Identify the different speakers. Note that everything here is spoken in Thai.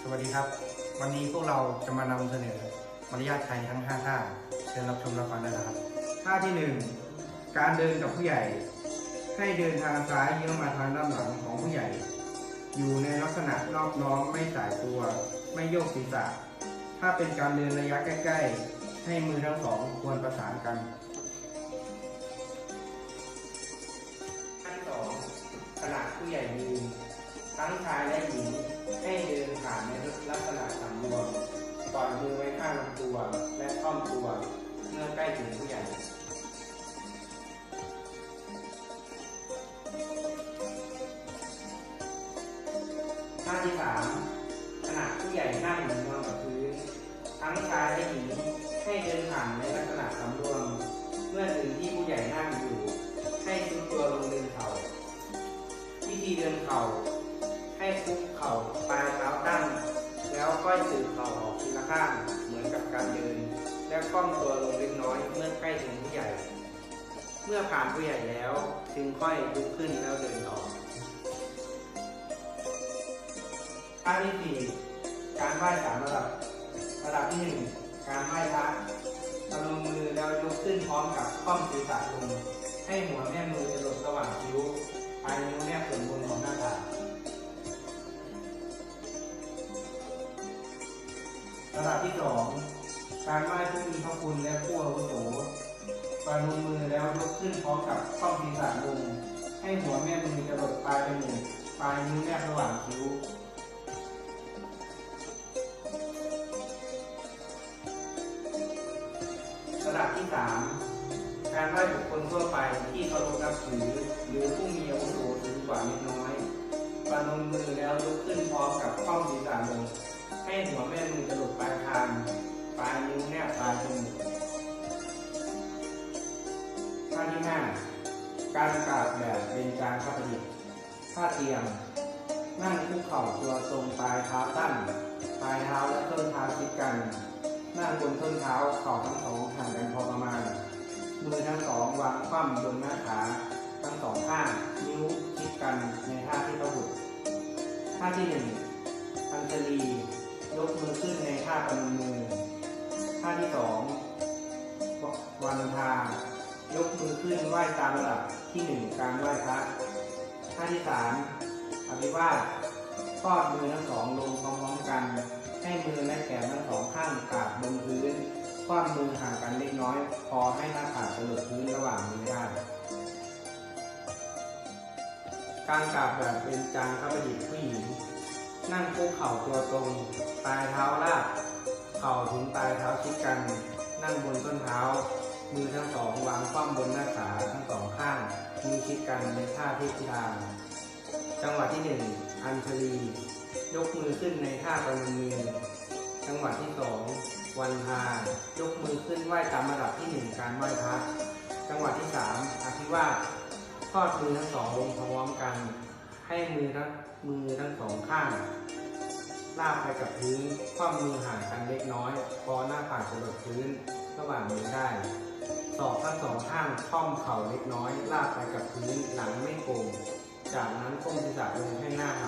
Speaker 1: สวัสดีครับ วันนี้พวกเราจะมานำเสนอมารยาทไทยทั้ง 5 ท่า เชิญรับชมรับฟังได้นะครับ ท่าที่ 1 การเดินกับผู้ใหญ่ ให้เดินทางซ้ายเยื้อมาทางด้านหลังของผู้ใหญ่ อยู่ในลักษณะนอบน้อมไม่สายตัว ไม่โยกศีรษะ ถ้าเป็นการเดินระยะใกล้ ๆ ให้มือทั้งสองควรประสานกันขั้นสองขณะผู้ใหญ่ยืน ทั้งชายและหญิงให้เดินผ่านในลักษณะสำรวมปล่อยมือไว้ข้างลำตัวและค่อมตัวเมื่อใกล้ถึงผู้ใหญ่ท่าที่สามขณะผู้ใหญ่นั่งนอนกับพื้น ทั้งชายและหญิงให้เดินผ่านในลักษณะสำรวม เมื่อถึงที่ผู้ใหญ่นั่งอยู่ ให้ซุดตัวลงเดินเข่าวิธีเดินเข่า ให้คุกเข่าปลายเท้าตั้ง แล้วค่อยสืบเข่าออกทีละข้างเหมือนกับการเดิน แล้วก้มตัวลงเล็กน้อยเมื่อใกล้ถึงผู้ใหญ่ เมื่อผ่านผู้ใหญ่แล้วจึงค่อยลุกขึ้นแล้วเดินต่อท่าที่สี่การไหว้สามระดับ ระดับที่หนึ่งการไหว้พระพนมมือแล้วยกขึ้นพร้อมกับข้อมศีรษะลงให้หัวแม่มือจะหลดระหว่างคิ้วปลายนิ้วแนบส่วนบน ระดับที่สองการไหว้ผู้มีพระคุณและผู้อาวุโสปนมมือแล้วยกขึ้นพร้อมกับข้อมศีรษะลงให้หัวแม่มือจะหลดปลายจมูกปลายนิ้วแนบระหว่างคิ้วระดับที่ 3 การไหว้บุคคลทั่วไปที่เคารพนับถือหรือผู้มีอาวุโสสูงกว่าเล็กน้อยปนมมือแล้วยกขึ้นพร้อมกับข้อมศีรษะลง ห้หัวแม่มือจะหลดปลายคางปลายนิ้วแนบปลายจมูกท่าที่5การกราบแบบเป็นจางข้าพดิษท่าเตียงนั่งคุกเข่าตัวตรงปลายเท้าตั้งปลายเท้าและต้นเท้าชิดกัน นั่งบนส้นเท้าเข่าทั้งสองห่างกันพอประมาณ มือทั้งสองวางคว่ำบนหน้าขาทั้งสองข้างนิ้วชิดกันในท่าที่ระบุท่าที่หนึ่งอัญชลี ยกมือขึ้นในท่าประนมมือ ท่าที่สองวันทายกมือขึ้นไหว้ตามระดับที่หนึ่งการไหว้พระท่าที่สามอภิวาสทอดมือทั้งสองลงพร้อมๆกัน ให้มือและแขนทั้งสองข้างกราบบนพื้นคว้ามือห่างกันเล็กน้อย พอให้หน้าผากกระโดดพื้นระหว่างมือได้การกราบแบบเป็นจางข้าพดิษผู้หญิง นั่งคุกเข่าตัวตรง ปลายเท้าลาดเข่าถึงปลายเท้าชิดกัน นั่งบนต้นเท้า มือทั้งสองวางคว่ำบนหน้าขาทั้งสองข้าง มือชิดกันในท่าเทพธิดาจังหวะที่หนึ่งอัญชลี ยกมือขึ้นในท่าประนมมือ จังหวะที่สองวันพายกมือขึ้นไหว้ตามระดับที่หนึ่งการไหว้พระ จังหวะที่สามอภิวาสทอดมือทั้งสองลงพร้อมกัน ให้มือทั้ง มือทั้งสองข้าง ลากไปกับพื้นคว่ำมือห่างกันเล็กน้อย พอหน้าผากจะหลดพื้นระหว่างมือได้ศอกทั้งสองข้างค่อมเข่าเล็กน้อย ลากไปกับพื้นหลังไม่โก่งจากนั้นก้มศีรษะลงให้หน้าหลดพื้น